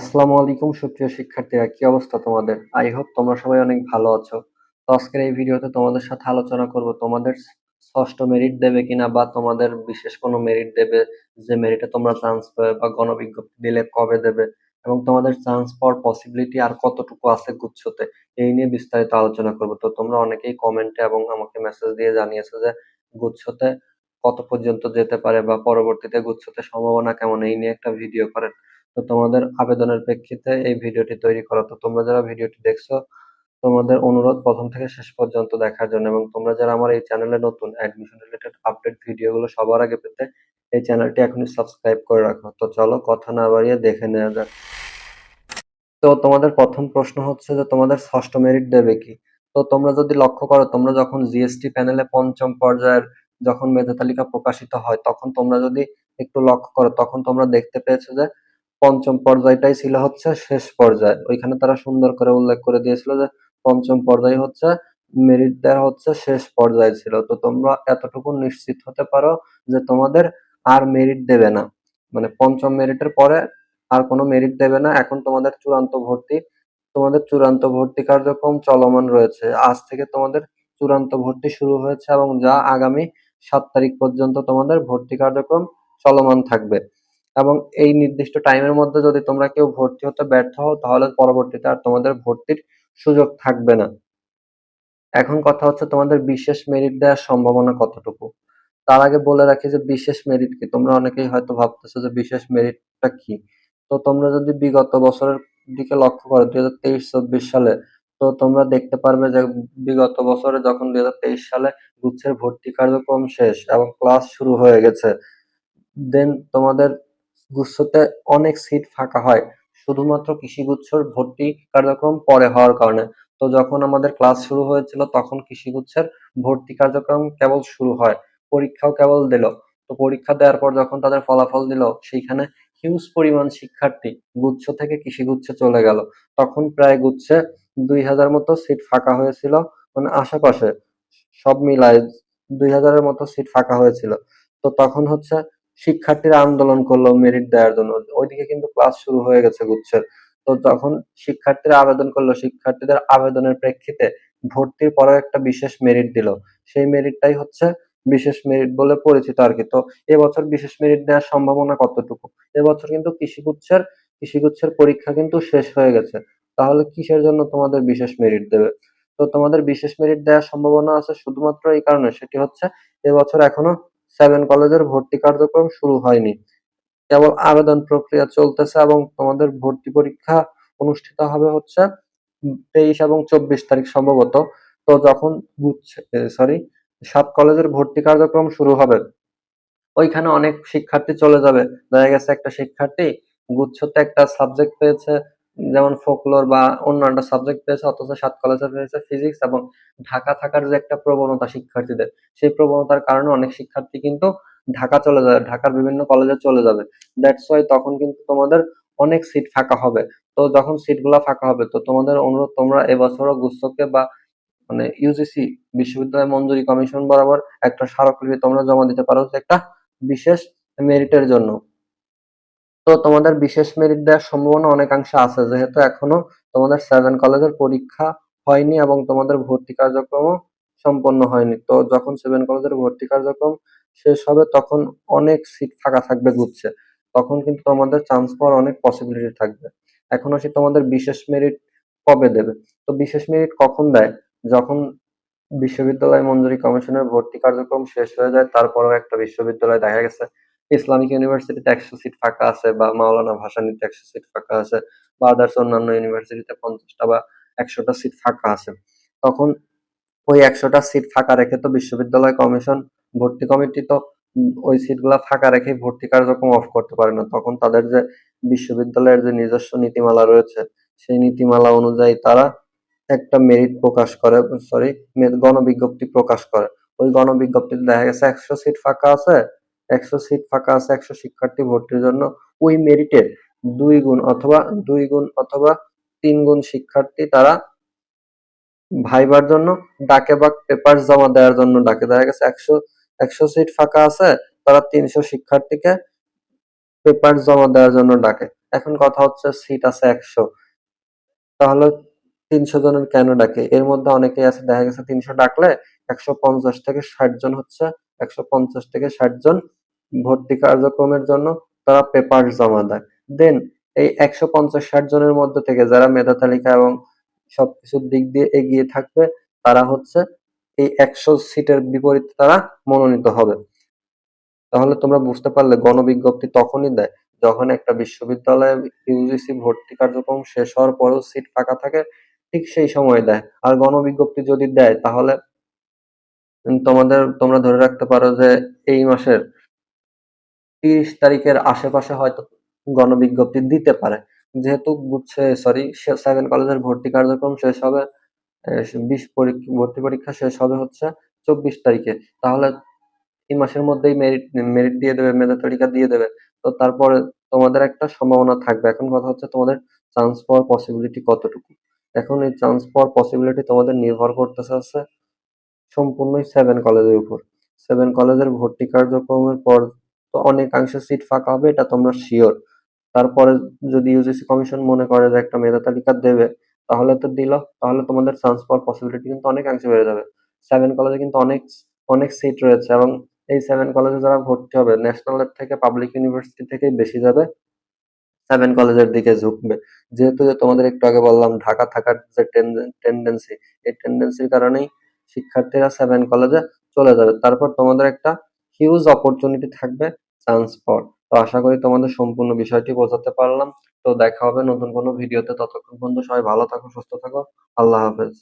আসসালামু আলাইকুম, সুপ্রিয় শিক্ষার্থীরা, কি অবস্থা তোমাদের? আই হোপ তোমরা সবাই অনেক ভালো আছো। তো আজকের এই ভিডিওতে তোমাদের সাথে আলোচনা করব তোমাদের ষষ্ঠ মেরিট দেবে কিনা বা তোমাদের বিশেষ কোনো মেরিট দেবে যে মেরিটে তোমরা চান্স পাবে বা গণবিজ্ঞপ্তি দিলে কবে দেবে এবং তোমাদের চান্স পাওয়ার পসিবিলিটি আর কতটুকু আছে গুচ্ছতে এই নিয়ে বিস্তারিত আলোচনা করব। তো তোমরা অনেকেই কমেন্টে এবং আমাকে মেসেজ দিয়ে জানিয়েছো যে গুচ্ছতে কত পর্যন্ত যেতে পারে বা পরবর্তীতে গুচ্ছতে সম্ভাবনা কেমন, এই নিয়ে একটা ভিডিও করেন। তো তোমাদের আবেদনের প্রেক্ষিতে এই ভিডিওটি তৈরি করা। তো তোমরা যারা ভিডিওটি দেখছ, তোমাদের অনুরোধ প্রথম থেকে শেষ পর্যন্ত দেখার জন্য এবং তোমরা যারা আমার এই চ্যানেলে নতুন অ্যাডমিশন রিলেটেড আপডেট ভিডিওগুলো সবার আগে পেতে এই চ্যানেলটি এখনই সাবস্ক্রাইব করে রাখো। তো চলো কথা না বাড়িয়ে দেখে নেওয়া যাক। তো তোমাদের প্রথম প্রশ্ন হচ্ছে যে তোমাদের ষষ্ঠ মেরিট দেবে কি? তো তোমরা যদি লক্ষ্য করো, তোমরা যখন জিএসটি প্যানেলে পঞ্চম পর্যায়ের যখন মেধা তালিকা প্রকাশিত হয়, তখন তোমরা যদি একটু লক্ষ্য করো, তখন তোমরা দেখতে পেয়েছ যে পঞ্চম পর্যায়টাই ছিল হচ্ছে শেষ পর্যায়। ওইখানে তারা সুন্দর করে উল্লেখ করে দিয়েছিল যে পঞ্চম পর্যায় হচ্ছে মেরিট দেওয়া হচ্ছে শেষ পর্যায় ছিল। তো তোমরা এতটুকু নিশ্চিত হতে পারো যে তোমাদের আর মেরিট দেবে না। মানে পঞ্চম মেরিটের পরে আর কোনো মেরিট দেবে না। এখন তোমাদের চূড়ান্ত ভর্তি, তোমাদের চূড়ান্ত ভর্তি কার্যক্রম চলমান রয়েছে। আজ থেকে তোমাদের চূড়ান্ত ভর্তি শুরু হয়েছে এবং যা আগামী সাত তারিখ পর্যন্ত তোমাদের ভর্তি কার্যক্রম চলমান থাকবে। এবং এই নির্দিষ্ট টাইমের মধ্যে যদি তোমরা কেউ ভর্তি হতে ব্যর্থ হও, তাহলে পরবর্তীতে আর তোমাদের ভর্তির সুযোগ থাকবে না। এখন কথা হচ্ছে তোমাদের বিশেষ মেরিট দেওয়ার সম্ভাবনা কতটুকু? তার আগে বলে রাখি যে বিশেষ মেরিট কি? তোমরা অনেকেই হয়তো ভাবতেছো যে বিশেষ মেরিটটা কি? তো তোমরা যদি বিগত বছরের দিকে লক্ষ্য করো দুই হাজার তেইশ, চব্বিশ সালে, তো তোমরা দেখতে পারবে যে বিগত বছরে যখন দুই হাজার তেইশ সালে গুচ্ছের ভর্তি কার্যক্রম শেষ এবং ক্লাস শুরু হয়ে গেছে দেন তোমাদের গুচ্ছতে অনেক সিট ফাঁকা হয়। শুধুমাত্র কৃষিগুচ্ছর ভর্তি কার্যক্রম পরে হওয়ার কারণে। তো যখন আমাদের ক্লাস শুরু হয়েছিল, তখন কৃষিগুচ্ছের ভর্তি কার্যক্রম কেবল শুরু হয়। পরীক্ষাও কেবল দিল। তো পরীক্ষা দেওয়ার পর যখন তাদের ফলাফল দিল, সেইখানে হিউজ পরিমাণ শিক্ষার্থী গুচ্ছ থেকে কৃষিগুচ্ছে চলে গেল। তখন প্রায় গুচ্ছে দুই হাজার মতো সিট ফাঁকা হয়েছিল। মানে আশেপাশে সব মিলায় দুই হাজারের মতো সিট ফাঁকা হয়েছিল। তো তখন হচ্ছে শিক্ষার্থীরা আন্দোলন করল মেরিট দেওয়ার জন্য। ওইদিকে কিন্তু ক্লাস শুরু হয়ে গেছে গুচ্ছের। তো তখন শিক্ষার্থীরা আবেদন করল, শিক্ষার্থীদের আবেদনের প্রেক্ষিতে ভর্তির পরে একটা বিশেষ মেরিট দিল। সেই মেরিটটাই হচ্ছে বিশেষ মেরিট বলে পরিচিত আর কি। তো এবছর বিশেষ মেরিট দেওয়ার সম্ভাবনা কতটুকু? এবছর কিন্তু কৃষিগুচ্ছের কৃষিগুচ্ছের পরীক্ষা কিন্তু শেষ হয়ে গেছে। তাহলে কিসের জন্য তোমাদের বিশেষ মেরিট দেবে? তো তোমাদের বিশেষ মেরিট দেওয়ার সম্ভাবনা আছে শুধুমাত্র এই কারণে। সেটি হচ্ছে এবছর এখনও সেভেন কলেজের ভর্তি কার্যক্রম শুরু হয়নি। কেবল আবেদন প্রক্রিয়া চলতেছে এবং তোমাদের ভর্তি পরীক্ষা অনুষ্ঠিত হবে হচ্ছে তেইশ এবং চব্বিশ তারিখ সম্ভবত। তো যখন সরি সাত কলেজের ভর্তি কার্যক্রম শুরু হবে, ওইখানে অনেক শিক্ষার্থী চলে যাবে। দেখা গেছে একটা শিক্ষার্থী গুচ্ছতে একটা সাবজেক্ট পেয়েছে যেমন ফোকলোর বা অন্য একটা সাবজেক্ট পেয়েছে, অথচ সাত কলেজে পেয়েছে ফিজিক্স এবং ঢাকা থাকার যে একটা প্রবণতা শিক্ষার্থীদের, সেই প্রবণতার কারণে অনেক শিক্ষার্থী কিন্তু ঢাকা চলে যাবে ঢাকার বিভিন্ন কলেজে চলে যাবে। দ্যাটস ওয়াই তখন কিন্তু তোমাদের অনেক সিট ফাঁকা হবে। তো যখন সিটগুলো ফাঁকা হবে, তো তোমাদের অনুরোধ তোমরা এবছরও গুচ্ছকে বা মানে ইউজিসি বিশ্ববিদ্যালয় মঞ্জুরি কমিশন বরাবর একটা স্মারকলিপি তোমরা জমা দিতে পারো একটা বিশেষ মেরিটের জন্য। তো তোমাদের বিশেষ মেরিট দেওয়ার সম্ভাবনা অনেকাংশে আছে। যেহেতু এখনও তোমাদের সেভেন কলেজের পরীক্ষা হয়নি এবং তোমাদের ভর্তি কার্যক্রমও সম্পন্ন হয়নি। তো যখন সেভেন কলেজের ভর্তি কার্যক্রম শেষ হবে, তখন অনেক সিট ফাঁকা থাকবে গুচ্ছে তখন কিন্তু তোমাদের চান্স পাওয়ার অনেক পসিবিলিটি থাকবে। এখন আসি তোমাদের বিশেষ মেরিট কবে দেবে? তো বিশেষ মেরিট কখন দেয়? যখন বিশ্ববিদ্যালয় মঞ্জুরি কমিশনের ভর্তি কার্যক্রম শেষ হয়ে যায়, তারপরেও একটা বিশ্ববিদ্যালয় দেখা গেছে। ইসলামিক ইউনিভার্সিটিতে একশো সিট ফাঁকা আছে বা মাওলানা ভাসানীতে একশো সিট ফাঁকা আছে বা আদার্স অন্যান্য ইউনিভার্সিটিতে পঞ্চাশটা বা একশোটা সিট ফাঁকা আছে। তখন ওই একশোটা সিট ফাঁকা রেখে তো বিশ্ববিদ্যালয় কমিশন ভর্তি কমিটি তো ওই সিটগুলা ফাঁকা রেখে ভর্তি কার্যক্রম অফ করতে পারে না। তখন তাদের যে বিশ্ববিদ্যালয়ের যে নিজস্ব নীতিমালা রয়েছে, সেই নীতিমালা অনুযায়ী তারা একটা মেরিট প্রকাশ করে সরি গণবিজ্ঞপ্তি প্রকাশ করে। ওই গণবিজ্ঞপ্তিতে দেখা গেছে একশো সিট ফাঁকা আছে একশো সিট ফাঁকা আছে, একশো শিক্ষার্থী ভর্তির জন্য। ওই মেরিটের দুই গুণ অথবা দুই গুণ অথবা তিন গুণ শিক্ষার্থী তারা ভাইবার জন্য, ডাকে বা পেপার জমা দেওয়ার জন্য ডাকে। দেখা গেছে একশো একশো সিট ফাঁকা আছে, তারা তিনশো শিক্ষার্থীকে পেপার জমা দেওয়ার জন্য ডাকে। এখন কথা হচ্ছে সিট আছে একশো। তাহলে তিনশো জনের কেন ডাকে? এর মধ্যে অনেকেই আছে, দেখা গেছে তিনশো ডাকলে একশো পঞ্চাশ থেকে ষাট জন হচ্ছে, একশো পঞ্চাশ থেকে ষাট জন ভর্তি কার্যক্রমের জন্য তারা পেপার জমা দেয়। দেন এই একশো পঞ্চাশ ষাট জনের মধ্যে থেকে যারা মেধা তালিকা এবং সবকিছুর দিক দিয়ে এগিয়ে থাকবে, তারা হচ্ছে এই একশো সিটের বিপরীতে তারা মনোনীত হবে। তাহলে তোমরা বুঝতে পারলে গণবিজ্ঞপ্তি তখনই দেয় যখন একটা বিশ্ববিদ্যালয়ে ইউজিসি ভর্তি কার্যক্রম শেষ হওয়ার পরেও সিট ফাঁকা থাকে, ঠিক সেই সময় দেয়। আর গণবিজ্ঞপ্তি যদি দেয়, তাহলে তোমাদের, তোমরা ধরে রাখতে পারো যে এই মাসের তিরিশ তারিখের আশেপাশে হয়তো গণবিজ্ঞপ্তি দিতে পারে। যেহেতু বুঝছে সরি সেভেন কলেজের ভর্তি কার্যক্রম শেষ হবে বিশ পরীক্ষা, ভর্তি পরীক্ষা শেষ হবে হচ্ছে চব্বিশ তারিখে। তাহলে এই মাসের মধ্যেই মেরিট মেরিট দিয়ে দেবে, মেধা তালিকা দিয়ে দেবে। তো তারপরে তোমাদের একটা সম্ভাবনা থাকবে। এখন কথা হচ্ছে তোমাদের চান্স পাওয়ার পসিবিলিটি কতটুকু? এখন এই চান্স পাওয়ার পসিবিলিটি তোমাদের নির্ভর করতেছে হচ্ছে সম্পূর্ণই সেভেন কলেজের উপর। সেভেন কলেজের ভর্তি কার্যক্রমের পর তো অনেকাংশে সিট ফাঁকা হবে, এটা তোমরা শিওর তারপরে যদি ইউজিসি কমিশন মনে করে যে একটা মেধা তালিকা দেবে, তাহলে তো দিল, তাহলে তোমাদের চান্স পাওয়ার পসিবিলিটি কিন্তু অনেকাংশে বেড়ে যাবে। সেভেন কলেজে কিন্তু অনেক অনেক সিট রয়েছে এবং এই সেভেন কলেজে যারা ভর্তি হবে ন্যাশনালের থেকে পাবলিক ইউনিভার্সিটি থেকেই বেশি যাবে সেভেন কলেজের দিকে ঝুঁকবে। যেহেতু তোমাদের একটু আগে বললাম, ঢাকা থাকার যে টেন্ডেন্সি এই টেন্ডেন্সির কারণেই শিক্ষার্থীরা সেভেন কলেজে চলে যাবে। তারপর তোমাদের একটা হিউজ অপরচুনিটি থাকবে চান্স পর তো আশা করি তোমাদের সম্পূর্ণ বিষয়টি বোঝাতে পারলাম। তো দেখা হবে নতুন কোনো ভিডিওতে ততক্ষণ পর্যন্ত সবাই ভালো থাকো, সুস্থ থাকো। আল্লাহ হাফেজ।